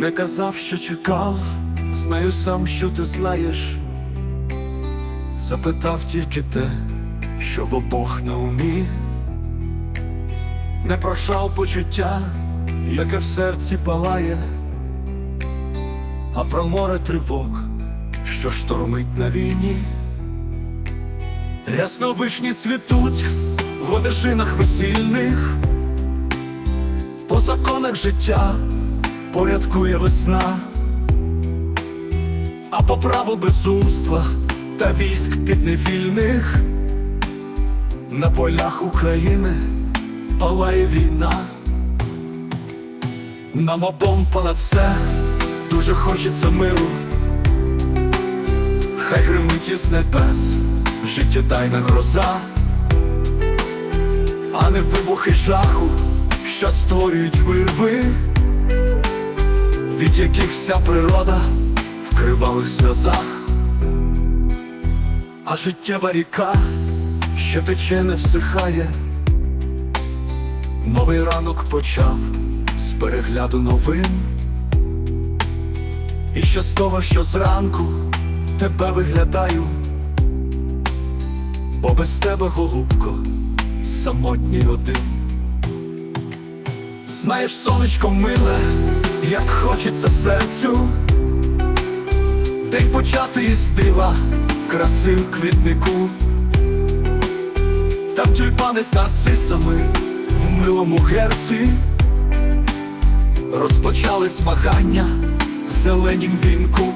Не казав, що чекав, знаю сам, що ти знаєш. Запитав тільки те, що в обох на умі. Не прощав почуття, яке в серці палає, а про море тривог, що штормить на війні. Рясно вишні цвітуть в одежинах весільних, по законах життя порядкує весна, а по праву безумства та військ підневільних на полях України палає війна. Нам обом понад все дуже хочеться миру. Хай гримить із небес життєдайна гроза, а не вибухи жаху, що створюють вирви, від яких вся природа в кривавих сльозах, а життєва ріка, що тече не всихає. Новий ранок почав з перегляду новин. І що з того, що зранку тебе виглядаю, бо без тебе, голубко, самотній один. Знаєш, сонечко миле, як хочеться серцю, день почати із дива, краси в квітнику, там тюльпани з нарцисами в милому герці, розпочали змагання в зеленім вінку.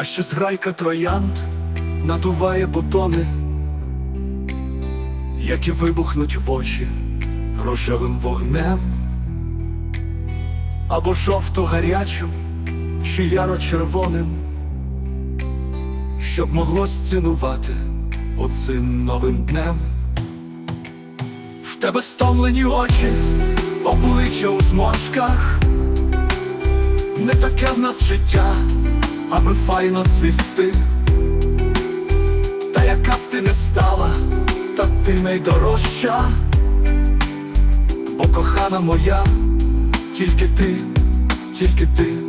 А ще зграйка троянд надуває бутони, які вибухнуть в очі рожевим вогнем, або жовто гарячим, чи яро червоним, щоб могло зцінувати оцим новим днем. В тебе стомлені очі, обличчя у зморшках, не таке в нас життя аби файно цвісти. Та яка б ти не стала, та ти найдорожча, бо кохана моя, тільки ти, тільки ти.